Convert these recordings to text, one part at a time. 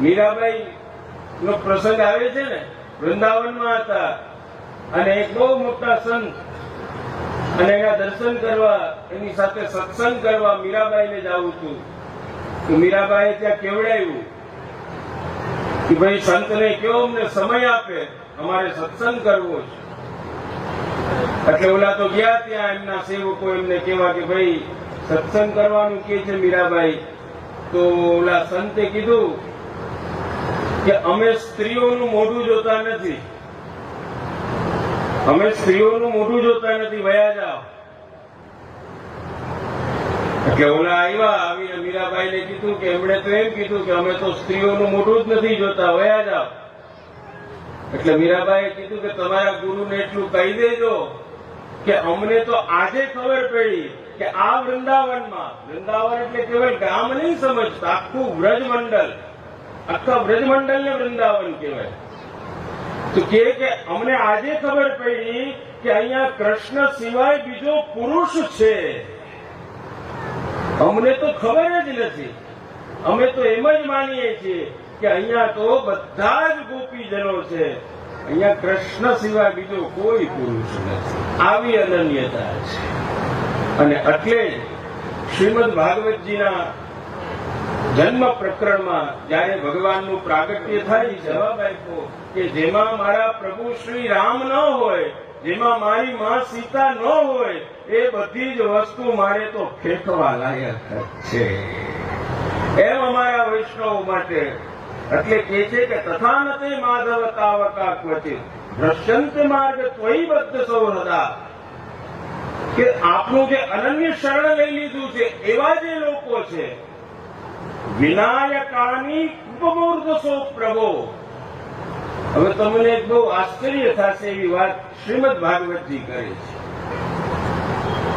મીરાબાઈ નો પ્રસંગ આવે છે ને, વૃંદાવનમાં હતા. અને એક બહુ મોટા સંત અને એના દર્શન કરવા, એની સાથે સત્સંગ કરવા મીરાબાઈને જવું હતું તો મીરાબાઈએ ત્યાં કેવડાવ્યું કે ભાઈ, સંતને કેવો અમને સમય આપે, અમારે સત્સંગ કરવો છે. એટલે ઓલા તો ગયા ત્યાં એમના સેવકો એમને કેવા કે ભાઈ, સત્સંગ કરવાનું કે છે મીરાબાઈ? તો ઓલા સંતે કીધું કે અમે સ્ત્રીઓનું મોઢું જોતા નથી. અમે સ્ત્રીઓનું મોઢું જોતા નથી. વયા જાઓ. એટલે ઓલા આવ્યા આવીને મીરાબાઈને કીધું કે, એમણે તો એમ કીધું કે અમે તો સ્ત્રીઓનું મોઢું જ નથી જોતા. વયા જાઓ. એટલે મીરાબાઈએ કીધું કે, તમારા ગુરુને એટલું કહી દેજો કે અમને તો આજે ખબર પડી કે આ વૃંદાવનમાં, વૃંદાવન એટલે કેવલ ગામ નહીં સમજતા, આખું વ્રજમંડળ આખા વ્રજમંડળને વૃંદાવન કહેવાય. તો કે અમને આજે ખબર પડી કે અહીંયા કૃષ્ણ સિવાય બીજો પુરુષ છે. અમને તો ખબર જ નથી. અમે તો એમ જ માનીએ છીએ કે અહીંયા તો બધા જ ગોપીજનો છે. અહીંયા કૃષ્ણ સિવાય બીજો કોઈ પુરુષ નથી. આવી અનન્યતા છે. અને એટલે શ્રીમદ ભાગવતજીના જન્મ પ્રકરણમાં જ્યારે ભગવાનનું પ્રાગટ્ય થાય, જવાબ આપ્યો કે જેમાં મારા પ્રભુ શ્રી રામ ન હોય, જેમાં મારી માં સીતા ન હોય, એ બધી જ વસ્તુ મારે તો ફેંકવા લાયક છે. એમ અમારા વૈષ્ણવ માટે એટલે કે છે કે તથાનતે માધવ તાવકા ક્વચિત. દ્રશ્યંત માર્ગ ત્વયી બદ્ધ હતા કે આપનું જે અનન્ય શરણ લઈ લીધું છે, એવા જે લોકો છે વિનાયકાની ઉપમૂર્ધસો પ્રભો. હવે તમને એક બહુ આશ્ચર્ય થશે એવી વાત શ્રીમદ ભાગવતજી કરે છે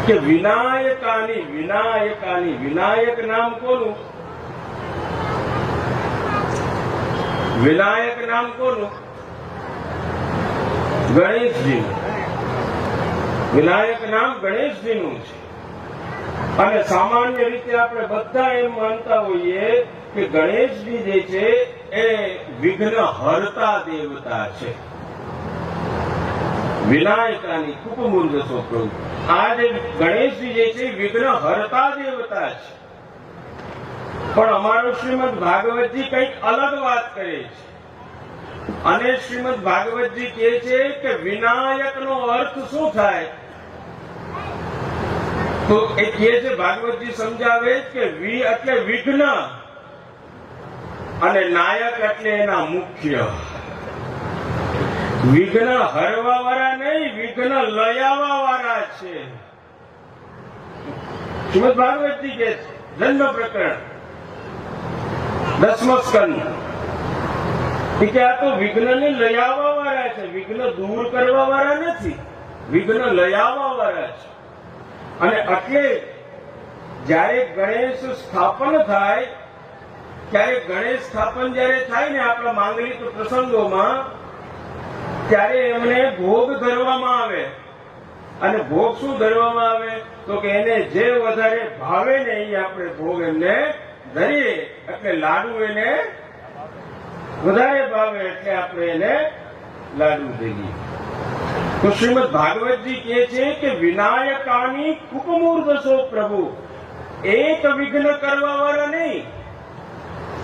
કે વિનાયકાની વિનાયકાની, વિનાયક નામ કોનું? વિનાયક નામ કોનું? ગણેશજીનું. વિનાયક નામ ગણેશજીનું છે. અને સામાન્ય રીતે આપણે બધા એમ માનતા હોઈએ કે ગણેશજી જે છે એ વિઘ્ન હરતા દેવતા છે. વિનાયકાની કુપમૂર્ગ પ્રભુ. આ જે ગણેશજી જે છે વિઘ્ન હરતા દેવતા છે. પણ અમારો શ્રીમદ ભાગવતજી કંઈક અલગ વાત કરે છે. અને શ્રીમદ ભાગવતજી કહે છે કે વિનાયકનો અર્થ શું થાય? તો એ કહે ભાગવતજી સમજાવે કે વી એટલે વિઘ્ન અને નાયક એટલે એના મુખ્ય. વિઘ્ન હરવા વાળા નહીં, વિઘ્ન લયાવા વાળા છે. શ્રીમદ ભાગવતજી કે જન્મ પ્રકરણ, દસમો સ્કંદ. કે આ તો વિઘ્ન ને લયાવા વાળા છે, વિઘ્ન દૂર કરવા વાળા નથી, વિઘ્ન લયાવા વાળા છે. અને એટલે જ્યારે ગણેશ સ્થાપન થાય, ત્યારે ગણેશ સ્થાપન જ્યારે થાય ને આપણા માંગલિક પ્રસંગોમાં, ત્યારે એમને ભોગ ધરવામાં આવે. અને ભોગ શું ધરવામાં આવે? તો કે એને જે વધારે ભાવે ને એ આપણે ભોગ એમને ધરીએ. એટલે લાડુ એને વધારે ભાવે એટલે આપણે એને લાડુ દઈએ. તો શ્રીમદ ભાગવતજી કહે છે કે વિનાયકાની કુપમૂર્ધસો પ્રભુ, એક વિઘ્ન કરવા વાળા નહીં.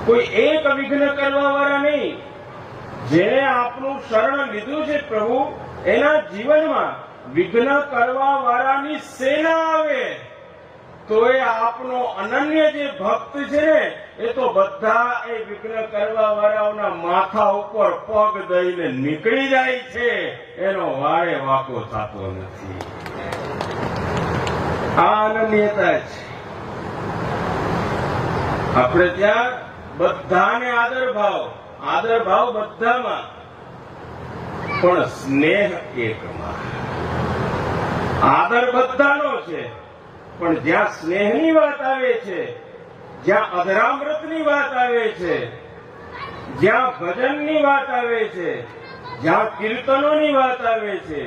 કોઈ એક વિઘ્ન કરવા વાળા નહીં. જેને આપનું શરણ લીધું છે પ્રભુ, એના જીવનમાં વિઘ્ન કરવા વાળાની સેના આવે. તો એ આપનો અનન્ય જે ભક્ત છે ને એ તો બધા એ વિઘ્ન કરવા વાળાઓના માથા ઉપર પગ દઈને નીકળી જાય છે. એનો વારે વાકો થતો નથી. આ અનન્યતા છે. આપણે ત્યાં બધાને આદર ભાવ આદર ભાવ બધામાં. પણ સ્નેહ એકમાં આદર બધાનો છે. પણ જ્યાં સ્નેહની વાત આવે છે, જ્યાં અધરામૃતની વાત આવે છે, જ્યાં ભજનની વાત આવે છે, જ્યાં કીર્તનોની વાત આવે છે,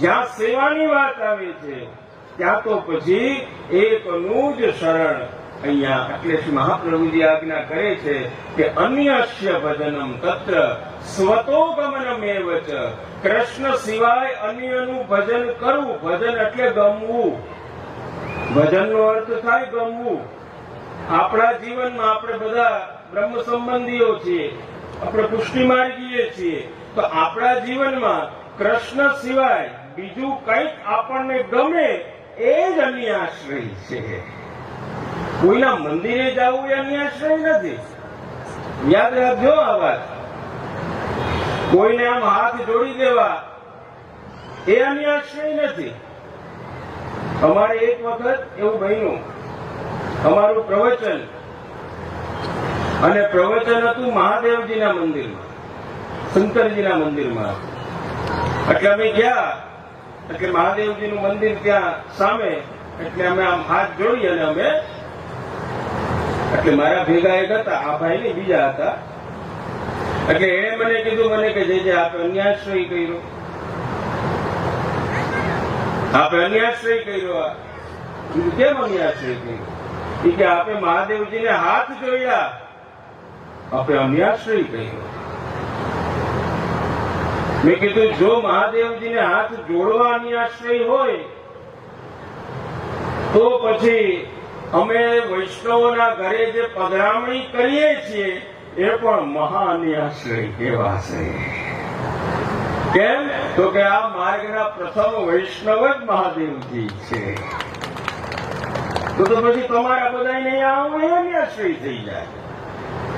જ્યાં સેવાની વાત આવે છે, ત્યાં તો પછી એકનું જ શરણ અહીંયા એટલે શ્રી મહાપ્રભુજી આજ્ઞા કરે છે કે અન્યસ્ય ભજનમ તત્ર સ્વતોગમનમેવ ચ કૃષ્ણ સિવાય અન્યનું ભજન કરવું, ભજન એટલે ગમવું. ભજનનો અર્થ થાય ગમવું. આપણા જીવનમાં આપણે બધા બ્રહ્મ સંબંધીઓ છીએ, આપણે પુષ્ટિ માર્ગીએ છીએ. તો આપણા જીવનમાં કૃષ્ણ સિવાય બીજું કંઈક આપણને ગમે એ જ અન્યાશ્રય છે. કોઈના મંદિરે જવું એ અન્યાશ્રય નથી. યાદ રાખજો આ વાત. કોઈને આમ હાથ જોડી દેવા એ અન્યાશ્રય નથી. અમારે એક વખત એવું બન્યું. અમારું પ્રવચન. અને પ્રવચન હતું મહાદેવજીના મંદિરમાં, શંકરજીના મંદિરમાં. એટલે અમે ગયા, એટલે મહાદેવજીનું મંદિર ત્યાં સામે, એટલે અમે આમ હાથ જોડી અને અમે, એટલે મારા ભેગા એક હતા, આ ભાઈ ને બીજા હતા. એટલે એણે મને કીધું, મને કે જે જે આપે અન્યાશ્રય કર્યો? આપે અન્યાશ્રય કર્યો કેમ અન્યાશ્રય કર્યો? કે આપે મહાદેવજીને હાથ જોયા. આપણે અન્યાશ્રય કર્યો. મેં કીધું, જો મહાદેવજીને હાથ જોડવા અન્યાશ્રય હોય, તો પછી અમે વૈષ્ણવોના ઘરે જે પધરામણી કરીએ છીએ, એ પણ મહા અન્યાશ્રય કહેવાશે. કેમ? તો કે આ માર્ગના પ્રથમ વૈષ્ણવ જ મહાદેવજી છે. તો તો પછી તમારા બધાને આવું એ અન્યાશ્રય થઈ જાય.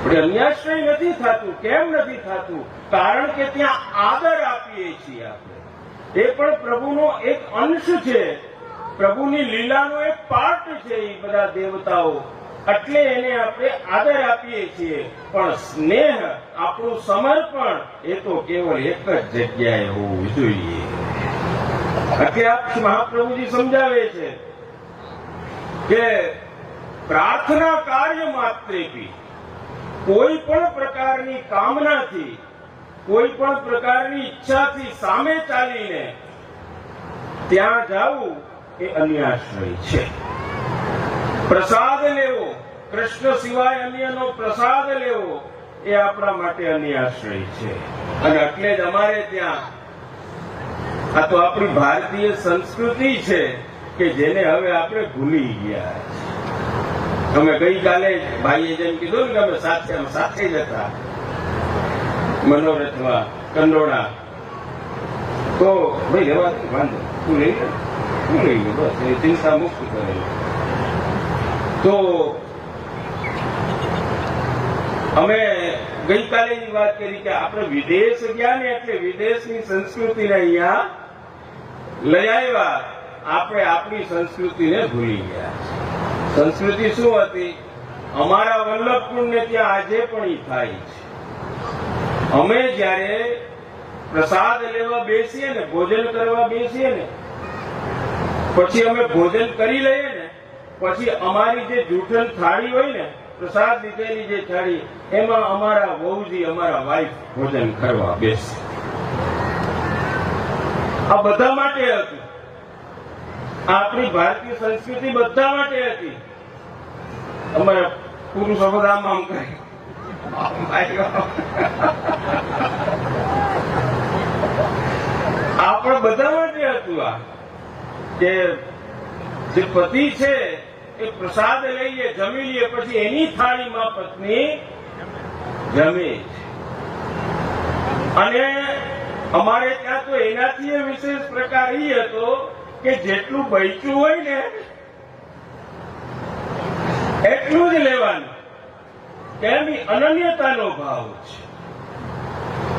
પણ અન્યાશ્રય નથી થતું. કેમ નથી થતું? કારણ કે ત્યાં આદર આપીએ છીએ આપણે. એ પણ પ્રભુનો એક અંશ છે. પ્રભુની લીલાનો એક પાર્ટ છે એ બધા દેવતાઓ. એટલે એને આપણે આદર આપીએ છીએ. પણ સ્નેહ, આપણું સમર્પણ, એ તો કેવળ એક જ જગ્યાએ હોવું જોઈએ. એટલે આપ મહાપ્રભુજી સમજાવે છે કે પ્રાર્થના કાર્ય માત્રેથી કોઈ પણ પ્રકારની કામનાથી, કોઈ પણ પ્રકારની ઈચ્છાથી સામે ચાલીને ત્યાં જવું એ અન્યાશ્રય છે. પ્રસાદ લેવો. કૃષ્ણ સિવાય અન્યનો પ્રસાદ લેવો એ આપણા માટે અન્યાશ્રય છે. અને એટલે જ અમારે ત્યાં, આ તો આપણી ભારતીય સંસ્કૃતિ છે કે જેને હવે આપણે ભૂલી ગયા અમે ગઈકાલે ભાઈએ જેમ કીધું કે અમે સાથે સાથે જ હતા. મનોરથમાં, કંડોળા. તો ભાઈ લેવા વાંધો તું લઈ લે. તું લઈ લે, બસ. એ ચિંતા મુક્ત કરેલું. તો અમે ગઈકાલે ની વાત કરી કે આપણે વિદેશ ગયા ને એટલે વિદેશની સંસ્કૃતિને અહીંયા લઈ આવ્યા. આપણે આપણી સંસ્કૃતિને ભૂલી ગયા. સંસ્કૃતિ શું હતી? અમારા વલ્લભકુંડ ને ત્યાં આજે પણ ઈ થાય છે. અમે જ્યારે પ્રસાદ લેવા બેસીએ ને, ભોજન કરવા બેસીએ ને, પછી અમે ભોજન કરી લઈએ ને પછી અમારી જે જૂઠણ થાળી હોય ને, પ્રસાદ લીધેલી જે થાળી, એમાં અમારા વહુજી, અમારા વાઈફ ભોજન કરવા બેસે. આ બધા માટે હતું. આપણી ભારતીય સંસ્કૃતિ બધા માટે હતી. અમારા પુરુષો બધા આમ આમ આપણે બધા માટે હતું આ. કે જે પતિ છે એ પ્રસાદ લઈએ, જમી લઈએ, પછી એની થાળીમાં પત્ની જમે અને અમારે ત્યાં તો એનાથી વિશેષ પ્રકાર એ હતો કે જેટલું બચ્યું હોય ને, એટલું જ લેવાનું. કેમ? અનન્યતાનો ભાવ છે.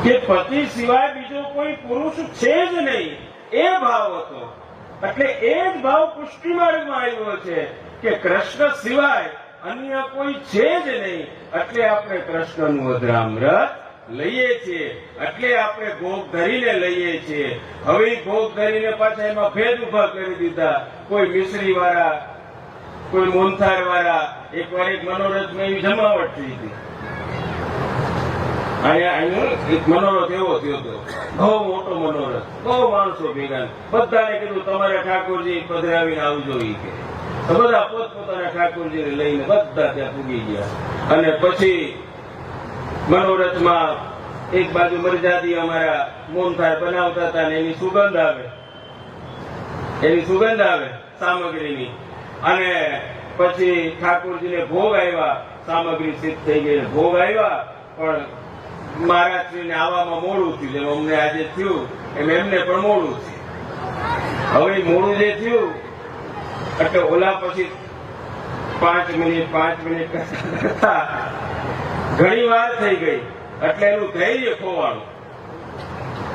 કે પતિ સિવાય બીજો કોઈ પુરુષ છે જ નહીં. એ ભાવ હતો. એટલે એ જ ભાવ પુષ્ટિ આવ્યો છે. કે કૃષ્ણ સિવાય અન્ય કોઈ છે જ નહીં. એટલે આપણે કૃષ્ણનું અધરામૃત લઈએ છીએ. એટલે આપણે ભોગ ધરીને લઈએ છીએ. હવે ભોગ ધરીને પાછા એમાં ભેદ ઊભા કરી દીધા. કોઈ મિશ્રી વાળા કોઈ મોનથાર વાળા એક વાર એક મનોરથમાં એવી જમાવટ થઈ હતી મનોરથ એવો થયો હતો બહુ મોટો મનોરથ. બહુ માણસો ભેગા. બધાને કીધું, તમારે ઠાકોરજી પધરાવીને આવજો તો બધા પોતપોતાના ઠાકોરજીને લઈને બધા ત્યાં પૂગી ગયા. અને પછી મનોરથમાં એક બાજુ મરજાદી અમારા મોનથાર બનાવતા હતા ને એની સુગંધ આવે. એની સુગંધ આવે સામગ્રીની. અને પછી ઠાકોરજીને ભોગ આવ્યા સામગ્રી સિદ્ધ થઈ ગઈ ભોગ આવ્યા પણ મહારાજશ્રીને આવવામાં મોડું થયું. જેમ અમને આજે થયું, એમ એમને પણ મોડું થયું. હવે મોડું જે થયું એટલે ઓલા પછી પાંચ મિનિટ પાંચ મિનિટ કરતા ઘણી વાર થઈ ગઈ. એટલે એનું ધૈર્ય ખોવાનું.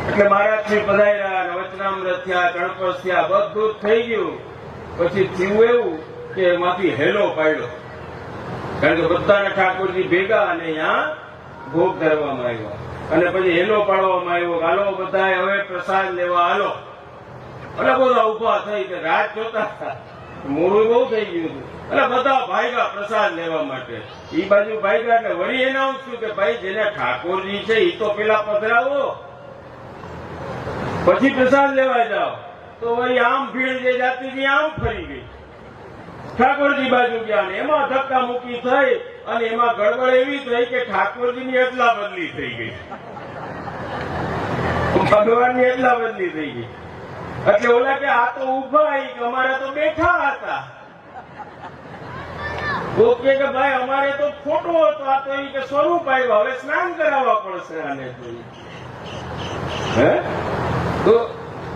એટલે મહારાજ શ્રી પધાર્યા વચનામૃત થયા, ગણપત થયા, બધું થઈ ગયું. પછી થયું એવું કે એમાંથી હેલો પાડ્યો. કારણ કે બધાના ઠાકોરજી ભેગા અને અહીંયા ભોગ ધરવામાં આવ્યો. અને પછી હેલો પાડવામાં આવ્યો હાલો બધા હવે પ્રસાદ લેવા હાલો. એટલે બધા ઊભા થઈ કે રાત જોતા હતા. મોડું બહુ થઈ ગયું હતું. એટલે બધા ભાઈગા પ્રસાદ લેવા માટે. એ બાજુ ભાઈગા એટલે વળી એનાઉન્સ છું કે ભાઈ જેને ઠાકોરજી છે એ તો પેલા પધરાવો. પછી પ્રસાદ લેવા જાઓ. તો વળી આમ ભીડ જે જાતી હતી, આમ ફરી ગઈ. ઠાકોરજી બાજુ ગયા ને એમાં ધક્કા મૂકી થઈ અને એમાં ગડબડ એવી થઈ કે ઠાકોરજીની એટલા બદલી થઈ ગઈ. ભગવાનની એટલા બદલી થઈ ગઈ. એટલે ઓલા કે આ તો ઊભા કે અમારા તો બેઠા હતા. કે ભાઈ, અમારે તો ખોટો હતો. આ તો કે સ્વરૂપ આવ્યો હવે સ્નાન કરાવવા પડશે આને તો હે? તો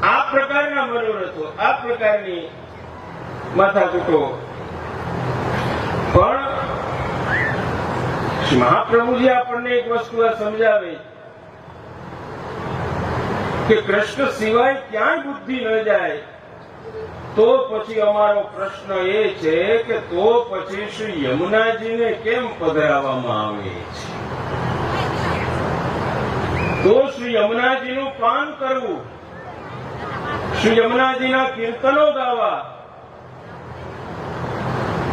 આ પ્રકારના મનોરથો આ પ્રકારની માથાકૂટો. પણ મહાપ્રભુજી આપણને એક વસ્તુ આ સમજાવે. કે કૃષ્ણ સિવાય ક્યાંય બુદ્ધિ ન જાય. તો પછી અમારો પ્રશ્ન એ છે કે તો પછી શ્રી યમુનાજીને કેમ પધરાવવામાં આવે છે? તો શ્રી યમુનાજીનું પાન કરવું. શ્રી યમુનાજીના કીર્તનો ગાવા.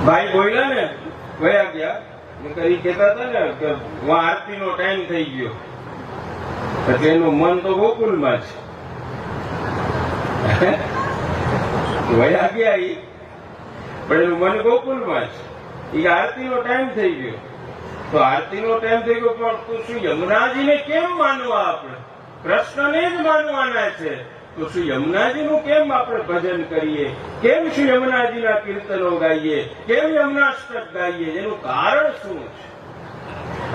ભાઈ બોલ્યા ને? ગયા ઈ કહેતા હતા ને કે આરતી નો ટાઈમ થઈ ગયો. એનું મન તો ગોકુલમાં છે વયા પણ એનું મન ગોકુલમાં છે ઈ આરતીનો ટાઈમ થઈ ગયો. તો આરતીનો ટાઈમ થઈ ગયો પણ તું શું યમુનાજીને કેમ માનવા આપણે? કૃષ્ણને જ માનવાના છે. તો શ્રી યમુનાજીનું કેમ આપણે ભજન કરીએ? કેમ શ્રી યમુનાજીના કીર્તનો ગાઈએ? કેમ યમુનાષ્ટક ગાઈએ? એનું કારણ શું છે?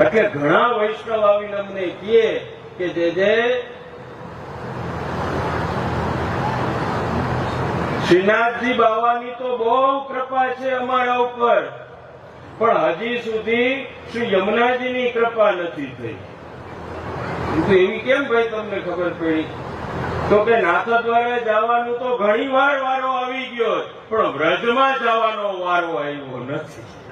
એટલે ઘણા વૈષ્ણવ આવીને અમને કહે કે જે જે શ્રીનાથજી બાવાની તો બહુ કૃપા છે અમારા ઉપર. પણ હજી સુધી શ્રી યમુનાજીની કૃપા નથી થઈ. તો એવી કેમ ભાઈ તમને ખબર પડી? તો કે નાથ દ્વારા જવાનું તો ઘણી વાર વારો આવી ગયો પણ વ્રજમાં જવાનો વારો આવ્યો નથી.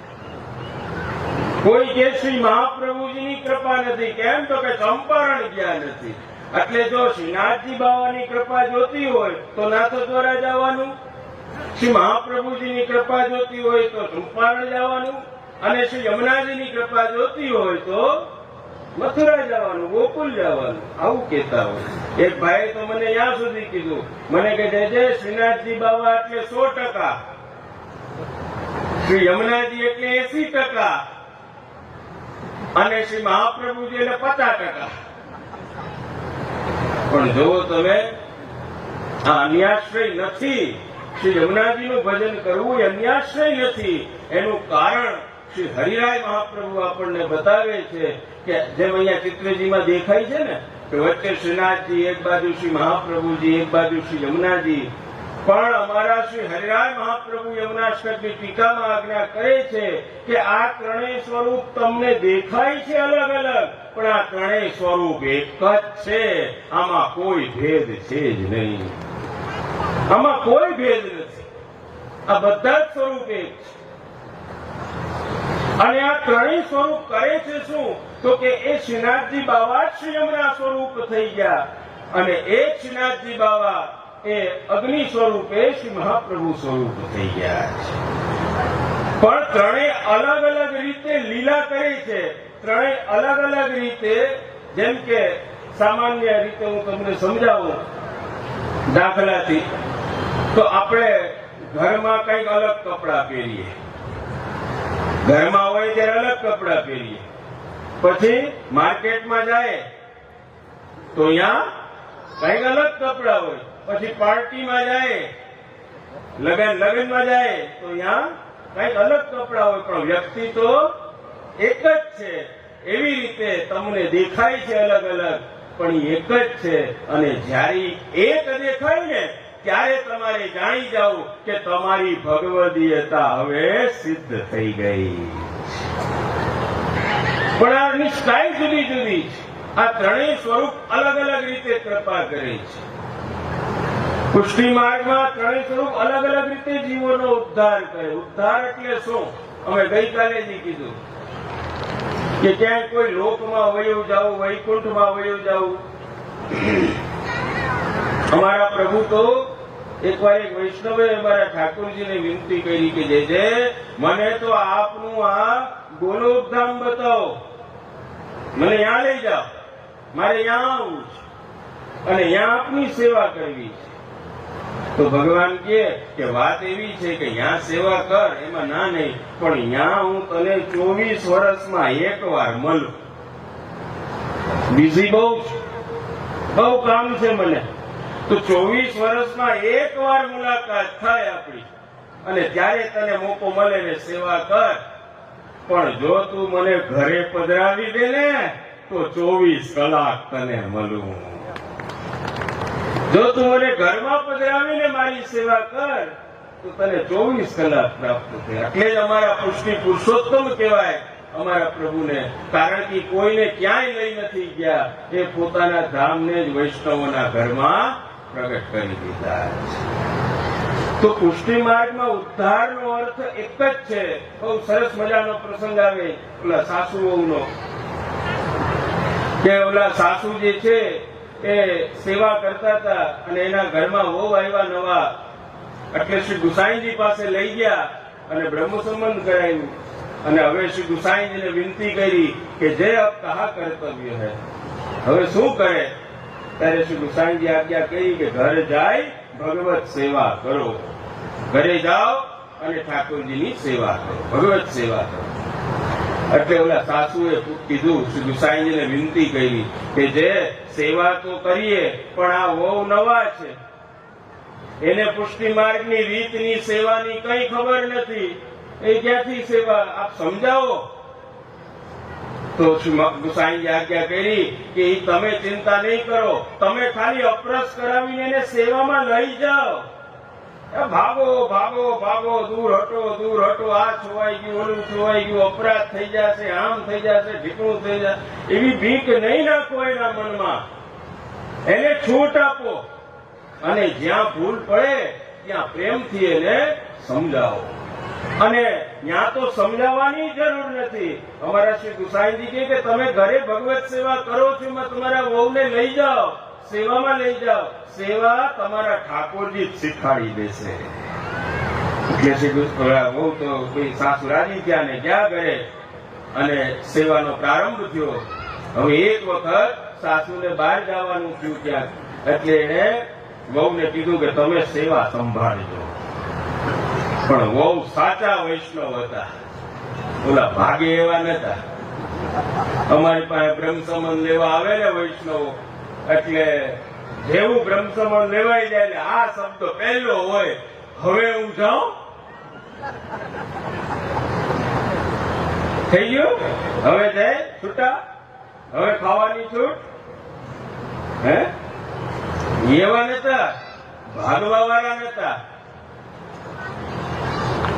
કોઈ કે શ્રી મહાપ્રભુજીની કૃપા નથી. કેમ તો કે ચંપારણ ગયા નથી. એટલે જો શ્રીનાથજી બાવાની કૃપા જોતી હોય, તો નાથો દ્વારા જવાનું. શ્રી મહાપ્રભુજીની કૃપા જોતી હોય, તો ચંપારણ જવાનું. અને શ્રી યમુનાજીની કૃપા જોતી હોય, તો મથુરા જવાનું, ગોકુલ જવાનું. આવું કેતા હોય. એક ભાઈ તો મને ત્યાં સુધી કીધું. મને કે જે જે શ્રીનાથજી બાવા એટલે સો ટકા. શ્રી યમુનાજી એટલે એસી ટકા. અને શ્રી મહાપ્રભુજી એટલે પચાસ ટકા. પણ જો તમે, આ અન્યાશ્રય નથી. શ્રી યમુનાજીનું ભજન કરવું એ અન્યાશ્રય નથી. એનું કારણ શ્રી હરિરાય મહાપ્રભુ આપણને બતાવે છે કે જેમ અહીંયા ચિત્રજીમાં દેખાય છે ને, કે વચ્ચે શ્રીનાથજી, એક બાજુ શ્રી મહાપ્રભુજી, એક બાજુ શ્રી યમુનાજી પણ અમારા શ્રી હરિરાય મહાપ્રભુ યમુનાષ્ટકની ટીકામાં આજ્ઞા કરે છે કે આ ત્રણેય સ્વરૂપ તમને દેખાય છે અલગ અલગ, પણ આ ત્રણેય સ્વરૂપ એક જ છે. આમાં કોઈ ભેદ છે જ નહીં. આમાં કોઈ ભેદ નથી. આ બધા જ સ્વરૂપ એક છે. અને આ ત્રણેય સ્વરૂપ કરે છે શું? તો કે એ શ્રીનાથજી બાવા જ શ્રી યમુના સ્વરૂપ થઈ ગયા. અને એ શ્રીનાથજી બાવા એ અગ્નિ સ્વરૂપે શ્રી મહાપ્રભુ સ્વરૂપ થઈ ગયા છે. પણ ત્રણેય અલગ અલગ રીતે લીલા કરે છે. ત્રણેય અલગ અલગ રીતે, જેમ કે સામાન્ય રીતે હું તમને સમજાવું, દાખલાથી, તો આપણે ઘરમાં કંઈક અલગ કપડાં પહેરીએ. ઘરમાં હોય ત્યારે અલગ કપડાં પહેરીએ. પછી માર્કેટમાં જાય, તો અહીંયા કંઈક અલગ કપડાં હોય. પછી પાર્ટીમાં જાય, લગન લગ્નમાં જાય, તો અહીંયા કંઈક અલગ કપડા હોય, પણ વ્યક્તિ તો એક જ છે. એવી રીતે તમને દેખાય છે અલગ અલગ, પણ એક જ છે. અને જ્યારે એક દેખાય ને, ત્યારે તમારે જાણી જાવ કે તમારી ભગવદીયતા હવે સિદ્ધ થઈ ગઈ. પણ આની સ્ટાઇલ જુદી જુદી છે. આ ત્રણેય સ્વરૂપ અલગ અલગ રીતે કૃપા કરે છે. પુષ્ટિ માર્ગમાં ત્રણેય સ્વરૂપ અલગ અલગ રીતે જીવોનો ઉદ્ધાર કરે. ઉદ્ધાર એટલે શું? અમે ગઈકાલે જ કીધું કે ક્યાંય કોઈ લોકમાં વયું જવું વૈકુંઠમાં વયું જવું અમારા પ્રભુ તો એકવાર એક વૈષ્ણવે અમારા ઠાકોરજીને વિનંતી કરી કે જે જે, મને તો આપનું આ ગોલોકધામ બતાવો. મને ત્યાં લઈ જાઓ. મારે ત્યાં આવવું છે. અને ત્યાં આપની સેવા કરવી છે. તો ભગવાન કે વાત એવી છે કે ત્યાં સેવા કર, એમાં ના નહીં, પણ ત્યાં હું તને ચોવીસ વર્ષમાં એક વાર મળું. બીજી બહુ બહુ કામ છે મને. તો ચોવીસ વર્ષમાં એક વાર મુલાકાત થાય આપણી. અને ત્યારે તને મોકો મળે ને સેવા કર. પણ જો તું મને ઘરે પધરાવી દે ને, તો ચોવીસ કલાક તને મળું. જો તું મને ઘરમાં પધરાવીને મારી સેવા કર, તો તને ચોવીસ કલાક પ્રાપ્ત થાય. એટલે જ અમારા પુષ્ટિ પુરુષોત્તમ કહેવાય. અમારા પ્રભુને. કારણ કે કોઈને ક્યાંય લઈ નથી ગયા. એ પોતાના ધામને જ વૈષ્ણવોના ઘરમાં પ્રગટ કરી દીધા તો પુષ્ટિ માર્ગમાં ઉદ્ધારનો અર્થ એક જ છે. બહુ સરસ મજાનો પ્રસંગ આવે. ઓલા સાસુ નો કે ઓલા સાસુ જે છે એ સેવા કરતા હતા અને એના ઘરમાં હોવ આવ્યા નવા. એટલે શ્રી ગુસાઈજી પાસે લઈ ગયા અને બ્રહ્મ સંબંધ કરાયું. અને હવે શ્રી ગુસાઈજીને વિનંતી કરી કે જે અબ કહા કર્તવ્ય હે. હવે શું કરે ત્યારે શ્રી ગુસાઈજી આજ્ઞા કરી કે ઘરે જાય, ભગવત સેવા કરો. ઘરે જાઓ અને ઠાકોરજીની સેવા કરો. ભગવત સેવા કરો. એટલે ઓલા સાસુએ કીધું ગુસાઈજીને વિનંતી કરી કે જે સેવા તો કરીએ, પણ આ વહુ નવા છે. એને પુષ્ટિ માર્ગની, રીતની, સેવાની કઈ ખબર નથી. એ ક્યાંથી સેવા? આપ સમજાવો. તો ગુસાઈજી આજ્ઞા કરી કે તમે ચિંતા નહીં કરો. તમે ખાલી અપરસ કરાવીને એને સેવામાં લઈ જાઓ. ભાગો ભાગો ભાગો દૂર હટો દૂર હટો, આ છોવાઈ ગયું, ઓલું છોવાઈ ગયું, અપરાધ થઈ જશે, આમ થઈ જશે ઢીકણું થઈ જશે. એવી ભીખ નહીં નાખો એના મનમાં. એને છૂટ આપો. અને જ્યાં ભૂલ પડે, ત્યાં પ્રેમથી એને સમજાવો. અને ત્યાં તો સમજાવવાની જરૂર નથી. અમારા શ્રી ગુસાઈજી કે તમે ઘરે ભગવત સેવા કરો છો તમારા વહુને લઈ જાઓ. સેવામાં લઈ જાઓ. સેવા તમારા ઠાકોરજી શીખવાડી દેશે. વહુ તો કોઈ સાસુ રાજી થયા ને ઘરે અને સેવાનો પ્રારંભ થયો. હવે એક વખત સાસુને બહાર જવાનું થયું ક્યાંક એટલે એને વહુને કીધું કે તમે સેવા સંભાળજો. પણ વહુ સાચા વૈષ્ણવ હતા. ઓલા ભાગે એવા નતા. અમારી પાસે બ્રહ્મ સંબંધ લેવા આવે ને વૈષ્ણવો. એટલે જેવું બ્રહ્મ સંબંધ લેવાઈ જાય એટલે આ શબ્દ પહેલો હોય. હવે હું જાઉં? થઈ ગયું? હવે જાય? છૂટા? હવે ખાવાની છૂટ? હે? એવા નતા. ભાગવા વાળા નતા.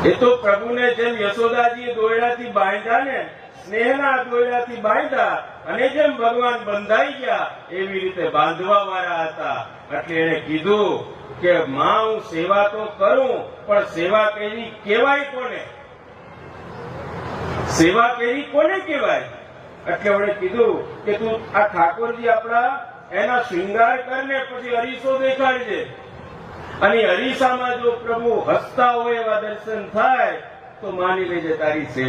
એ તો પ્રભુને જેમ યશોદાજી દોયડાથી બાંધ્યા ને સ્નેહના દોયડાથી બાંધ્યા અને જેમ ભગવાન બંધાઈ ગયા, એવી રીતે બાંધવા વાળા હતા. એટલે એને કીધું કે, માં, હું સેવા તો કરું, પણ સેવા કેવી કેવાય કોને? સેવા કેવી કોને કેવાય એટલે એમણે કીધું કે, તું આ ઠાકોરજી આપણા, એના શૃંગાર કરીને પછી અરીસો દેખાડજે. અને અરીસામાં જો પ્રભુ હસતા હોય એવા દર્શન થાય, તો માની લેજે તારી સેવા